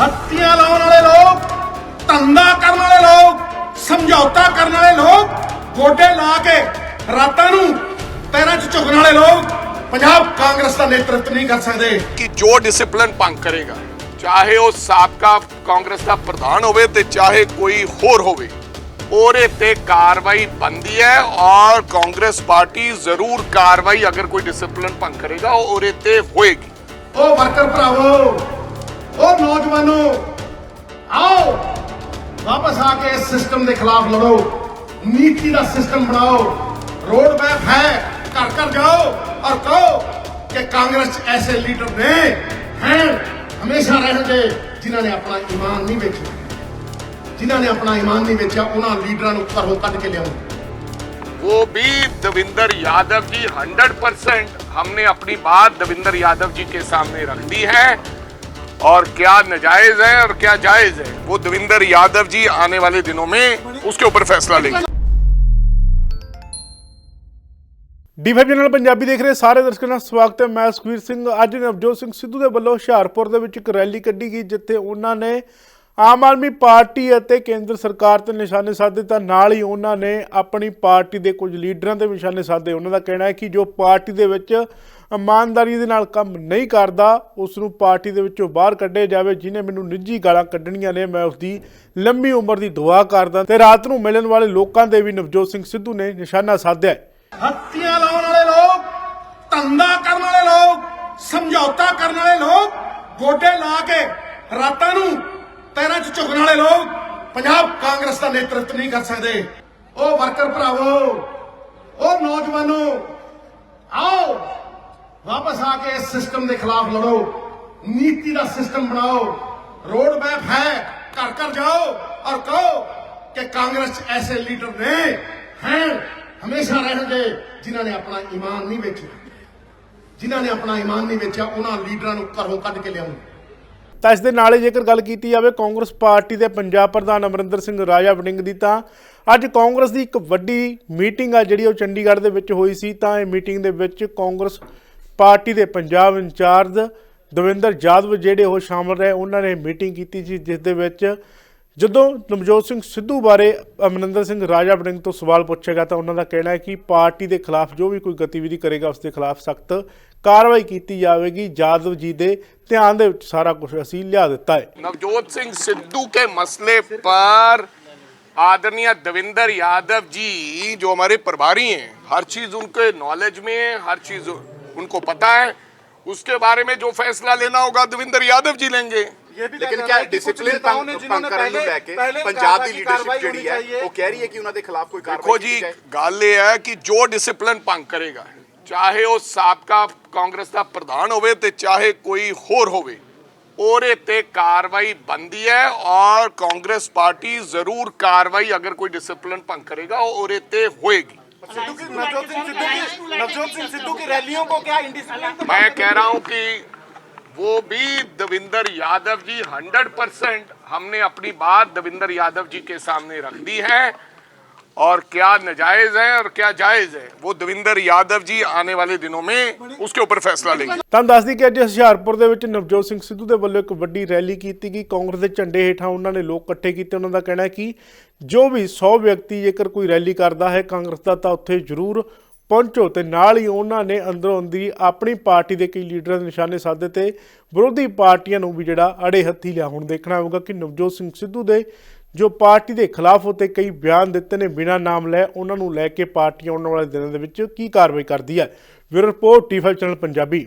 ਹੱਤੀਆਂ ਲਾਉਣ ਵਾਲੇ ਲੋਕ ਧੰਦਾ ਕਰਨ ਵਾਲੇ ਲੋਕ ਸਮਝੌਤਾ ਕਰਨ ਵਾਲੇ ਲੋਕ ਗੋਡੇ ਲਾ ਕੇ ਰਾਤਾਂ ਨੂੰ ਪੈਰਾਂ 'ਚ ਝੁਕਣ ਵਾਲੇ ਲੋਕ ਪੰਜਾਬ ਕਾਂਗਰਸ ਦਾ ਨੇਤਰਤਵ ਨਹੀਂ ਕਰ ਸਕਦੇ। ਕਿ ਜੋ ਡਿਸਪਲਿਨ ਭੰਗ ਕਰੇਗਾ ਚਾਹੇ ਉਹ ਸਾਬਕਾ ਕਾਂਗਰਸ ਦਾ ਪ੍ਰਧਾਨ ਹੋਵੇ ਤੇ ਚਾਹੇ ਕੋਈ ਹੋਰ ਹੋਵੇ ਉਹਦੇ ਤੇ ਕਾਰਵਾਈ ਬੰਦੀ ਹੈ ਔਰ ਕਾਂਗਰਸ ਪਾਰਟੀ ਜ਼ਰੂਰ ਕਾਰਵਾਈ ਅਗਰ ਕੋਈ ਡਿਸਪਲਿਨ ਭੰਗ ਕਰੇਗਾ ਉਹ ਉਹਦੇ ਤੇ ਹੋਏਗੀ। ਉਹ ਵਰਕਰ ਭਰਾਵੋ और नौजवानों, आओ, वापस आके इस सिस्टम के खिलाफ लड़ो। नीति का सिस्टम बनाओ। रोड मैप है घर घर जाओ और कहो कि कांग्रेस ऐसे लीडर ने, हैं, हमेशा रहेंगे जिन्होंने अपना ईमान नहीं बेचा। जिन्होंने अपना ईमान नहीं बेचा उन्होंने लीडर घरों कट के लिया वो भी दविंदर यादव जी 100 परसेंट हमने अपनी बात दविंदर यादव जी के सामने रख दी है। और क्या नजायज है और क्या जायज है वो देवेंद्र यादव जी आने वाले दिनों में उसके ऊपर फैसला लेंगे ਡੀਫਾਈਵ ਚੈਨਲ ਪੰਜਾਬੀ ਦੇਖ ਰਹੇ ਸਾਰੇ ਦਰਸ਼ਕਾਂ ਦਾ ਸਵਾਗਤ ਹੈ ਮੈਂ ਸੁਖਵੀਰ ਸਿੰਘ ਅੱਜ ਨਵਜੋਤ ਸਿੰਘ ਸਿੱਧੂ ਦੇ ਵੱਲੋਂ ਹੁਸ਼ਿਆਰਪੁਰ ਦੇ ਵਿੱਚ ਇੱਕ ਰੈਲੀ ਕੱਢੀ ਗਈ ਜਿੱਥੇ ਉਹਨਾਂ ਨੇ ਆਮ ਆਦਮੀ ਪਾਰਟੀ ਅਤੇ ਕੇਂਦਰ ਸਰਕਾਰ ਤੇ ਨਿਸ਼ਾਨੇ ਸਾਧੇ ਤਾਂ ਨਾਲ ਹੀ ਉਹਨਾਂ ਨੇ ਆਪਣੀ ਪਾਰਟੀ ਦੇ ਕੁਝ ਲੀਡਰਾਂ ਤੇ ਨਿਸ਼ਾਨੇ ਸਾਧੇ। ਉਹਨਾਂ ਦਾ ਕਹਿਣਾ ਹੈ ਕਿ ਜੋ ਪਾਰਟੀ ਦੇ ਵਿੱਚ ਇਮਾਨਦਾਰੀ ਦੇ ਨਾਲ ਕੰਮ ਨਹੀਂ ਕਰਦਾ ਉਸ ਨੂੰ ਪਾਰਟੀ ਦੇ ਵਿੱਚੋਂ ਬਾਹਰ ਕੱਢਿਆ ਜਾਵੇ ਜਿਨੇ ਮੈਨੂੰ ਨਿੱਜੀ ਗਾਲਾਂ ਕੱਢਣੀਆਂ ਨੇ, ਮੈਂ ਉਸ ਦੀ ਲੰਮੀ ਉਮਰ ਦੀ ਦੁਆ ਕਰਦਾ। ਤੇ ਰਾਤ ਨੂੰ ਮਿਲਣ ਵਾਲੇ ਲੋਕਾਂ ਦੇ ਵੀ ਨਵਜੋਤ ਸਿੰਘ ਸਿੱਧੂ ਨੇ ਨਿਸ਼ਾਨਾ ਸਾਧਿਆ ਹੱਤੀਆਂ ਲਾਉਣ ਵਾਲੇ ਲੋਕ, ਧੰਦਾ ਕਰਨ ਵਾਲੇ ਲੋਕ, ਸਮਝੌਤਾ ਕਰਨ ਵਾਲੇ ਲੋਕ, ਗੋਡੇ ਲਾ ਕੇ ਰਾਤਾਂ ਨੂੰ ਪੈਰਾਂ 'ਚ ਝੁਕਣ ਵਾਲੇ ਲੋਕ ਪੰਜਾਬ ਕਾਂਗਰਸ ਦਾ ਨੇਤਰਤਵ ਨਹੀਂ ਕਰ ਸਕਦੇ। ਉਹ ਵਰਕਰ ਭਰਾਵੋ, ਉਹ ਨੌਜਵਾਨੋ, ਆਓ, ਵਾਪਸ ਆ ਕੇ ਇਸ ਸਿਸਟਮ ਦੇ ਖਿਲਾਫ ਲੜੋ। ਨੀਤੀ ਦਾ ਸਿਸਟਮ ਬਣਾਓ। ਰੋਡ ਮੈਪ ਹੈ, ਘਰ ਘਰ ਜਾਓ ਔਰ ਕਹੋ ਕਿ ਕਾਂਗਰਸ 'ਚ ਐਸੇ ਲੀਡਰ ਨੇ ਹੈ ਹਮੇਸ਼ਾ ਰਹਿਣਗੇ, ਜਿਨ੍ਹਾਂ ਨੇ ਆਪਣਾ ਈਮਾਨ ਨਹੀਂ ਵੇਚਿਆ। ਜਿਨ੍ਹਾਂ ਨੇ ਆਪਣਾ ਈਮਾਨ ਨਹੀਂ ਵੇਚਿਆ, ਉਹਨਾਂ ਲੀਡਰਾਂ ਨੂੰ ਘਰੋਂ ਕੱਢ ਕੇ ਲਿਆਓ ਤਾਂ ਇਸ ਦੇ ਨਾਲ ਹੀ ਜੇਕਰ ਗੱਲ ਕੀਤੀ ਜਾਵੇ ਕਾਂਗਰਸ ਪਾਰਟੀ ਦੇ ਪੰਜਾਬ ਪ੍ਰਧਾਨ ਅਮਰਿੰਦਰ ਸਿੰਘ ਰਾਜਾ ਵੜਿੰਗ ਦੀ, ਤਾਂ ਅੱਜ ਕਾਂਗਰਸ ਦੀ ਇੱਕ ਵੱਡੀ ਮੀਟਿੰਗ ਆ ਜਿਹੜੀ ਉਹ ਚੰਡੀਗੜ੍ਹ ਦੇ ਵਿੱਚ ਹੋਈ ਸੀ। ਤਾਂ ਇਹ ਮੀਟਿੰਗ ਦੇ ਵਿੱਚ ਕਾਂਗਰਸ ਪਾਰਟੀ ਦੇ ਪੰਜਾਬ ਇੰਚਾਰਜ ਦਵਿੰਦਰ ਜਾਦਵ ਜਿਹੜੇ ਉਹ ਸ਼ਾਮਲ ਰਹੇ। ਉਹਨਾਂ ਨੇ ਮੀਟਿੰਗ ਕੀਤੀ ਸੀ, ਜਿਸ ਦੇ ਵਿੱਚ ਜਦੋਂ ਨਵਜੋਤ ਸਿੰਘ ਸਿੱਧੂ ਬਾਰੇ ਅਮਰਿੰਦਰ ਸਿੰਘ ਰਾਜਾ ਵੜਿੰਗ ਤੋਂ ਸਵਾਲ ਪੁੱਛੇਗਾ ਤਾਂ ਉਹਨਾਂ ਦਾ ਕਹਿਣਾ ਹੈ ਕਿ ਪਾਰਟੀ ਦੇ ਖਿਲਾਫ ਜੋ ਵੀ ਕੋਈ ਗਤੀਵਿਧੀ ਕਰੇਗਾ, ਉਸ ਦੇ ਖਿਲਾਫ ਸਖਤ ਕਾਰਵਾਈ ਕੀਤੀ ਜਾਵੇਗੀ ਜਾਦਵ ਜੀ ਦੇ ਧਿਆਨ ਦੇ ਵਿੱਚ ਸਾਰਾ ਕੁਝ ਅਸੀਂ ਲਿਆ ਦਿੱਤਾ ਹੈ नवजोत सिंह सिद्धू के मसले पर आदरणीय देवेंद्र यादव जी जो हमारे प्रभारी हैं हर चीज उनके नॉलेज में है हर चीज उनको पता है उसके बारे में जो फैसला लेना होगा देवेंद्र यादव जी लेंगे ਲੇਕਿਨ ਕਿਆ ਡਿਸਪਲਿਨ ਭੰਗ ਭੰਗ ਕਰਨ ਨੂੰ ਲੈ ਕੇ ਪੰਜਾਬ ਦੀ ਲੀਡਰਸ਼ਿਪ ਜਿਹੜੀ ਹੈ ਉਹ ਕਹਿ ਰਹੀ ਹੈ ਕਿ ਉਹਨਾਂ ਦੇ ਖਿਲਾਫ ਕੋਈ देखो ਕਾਰਵਾਈ जी ਕੀਤੀ ਜਾਏ ਗੱਲ ਇਹ ਹੈ ਕਿ ਜੋ ਡਿਸਪਲਿਨ ਭੰਗ ਕਰੇਗਾ ਚਾਹੇ ਉਹ ਸਾਬਕਾ ਕਾਂਗਰਸ ਦਾ ਪ੍ਰਧਾਨ ਹੋਵੇ ਤੇ ਚਾਹੇ ਕੋਈ ਹੋਰ ਹੋਵੇ ਉਹਦੇ ਤੇ ਕਾਰਵਾਈ ਬੰਦੀ ਹੈ ਔਰ ਕਾਂਗਰਸ ਪਾਰਟੀ ਜ਼ਰੂਰ ਕਾਰਵਾਈ ਅਗਰ ਕੋਈ ਡਿਸਪਲਿਨ ਭੰਗ ਕਰੇਗਾ ਉਹ ਉਹਦੇ ਤੇ ਹੋਏਗੀ सिद्धू की नवजोत सिंह सिद्धू की नवजोत सिंह सिद्धू की रैलियों को क्या इंडिसिप्लिन मैं कह रहा हूं कि वो भी देवेंद्र यादव जी 100% हमने अपनी बात देवेंद्र यादव जी के सामने रख दी है और क्या नजायज है और क्या जायज है वो देवेंद्र यादव जी आने वाले दिनों में उसके ऊपर फैसला लेंगे ਤੁਹਾਨੂੰ ਦੱਸ ਦਈਏ ਕਿ ਅੱਜ ਹੁਸ਼ਿਆਰਪੁਰ ਦੇ ਵਿੱਚ ਨਵਜੋਤ ਸਿੰਘ ਸਿੱਧੂ ਦੇ ਵੱਲੋਂ ਇੱਕ ਵੱਡੀ ਰੈਲੀ ਕੀਤੀ ਗਈ ਕਾਂਗਰਸ ਦੇ ਝੰਡੇ ਹੇਠਾਂ ਉਹਨਾਂ ਨੇ ਲੋਕ ਇਕੱਠੇ ਕੀਤੇ ਉਹਨਾਂ ਦਾ ਕਹਿਣਾ ਹੈ ਕਿ ਜੋ ਵੀ 100 ਵਿਅਕਤੀ ਜੇਕਰ ਕੋਈ ਰੈਲੀ ਕਰਦਾ ਹੈ ਕਾਂਗਰਸ ਦਾ ਤਾਂ ਉੱਥੇ ਜ਼ਰੂਰ ਪਹੁੰਚੋ ਤੇ ਨਾਲ ਹੀ ਉਹਨਾਂ ਨੇ ਅੰਦਰੋਂ ਅੰਦਰੀ ਆਪਣੀ ਪਾਰਟੀ ਦੇ ਕਈ ਲੀਡਰਾਂ ਦੇ ਨਿਸ਼ਾਨੇ ਸਾਧੇ ਤੇ ਵਿਰੋਧੀ ਪਾਰਟੀਆਂ ਨੂੰ ਵੀ ਜਿਹੜਾ ਅੜੇ ਹੱਥੀ ਲਿਆ ਹੁਣ ਦੇਖਣਾ ਹੋਊਗਾ ਕਿ ਨਵਜੋਤ ਸਿੰਘ ਸਿੱਧੂ ਦੇ ਜੋ ਪਾਰਟੀ ਦੇ ਖਿਲਾਫ ਉਤੇ ਕਈ ਬਿਆਨ ਦਿੱਤੇ ਨੇ, ਬਿਨਾਂ ਨਾਮ ਲੈ ਉਹਨਾਂ ਨੂੰ ਲੈ ਕੇ ਪਾਰਟੀ ਆਉਣ ਵਾਲੇ ਦਿਨਾਂ ਦੇ ਵਿੱਚ ਕੀ ਕਾਰਵਾਈ ਕਰਦੀ ਹੈ? ਬਿਊਰੋ ਰਿਪੋਰਟ ਟੀ5 ਚੈਨਲ ਪੰਜਾਬੀ।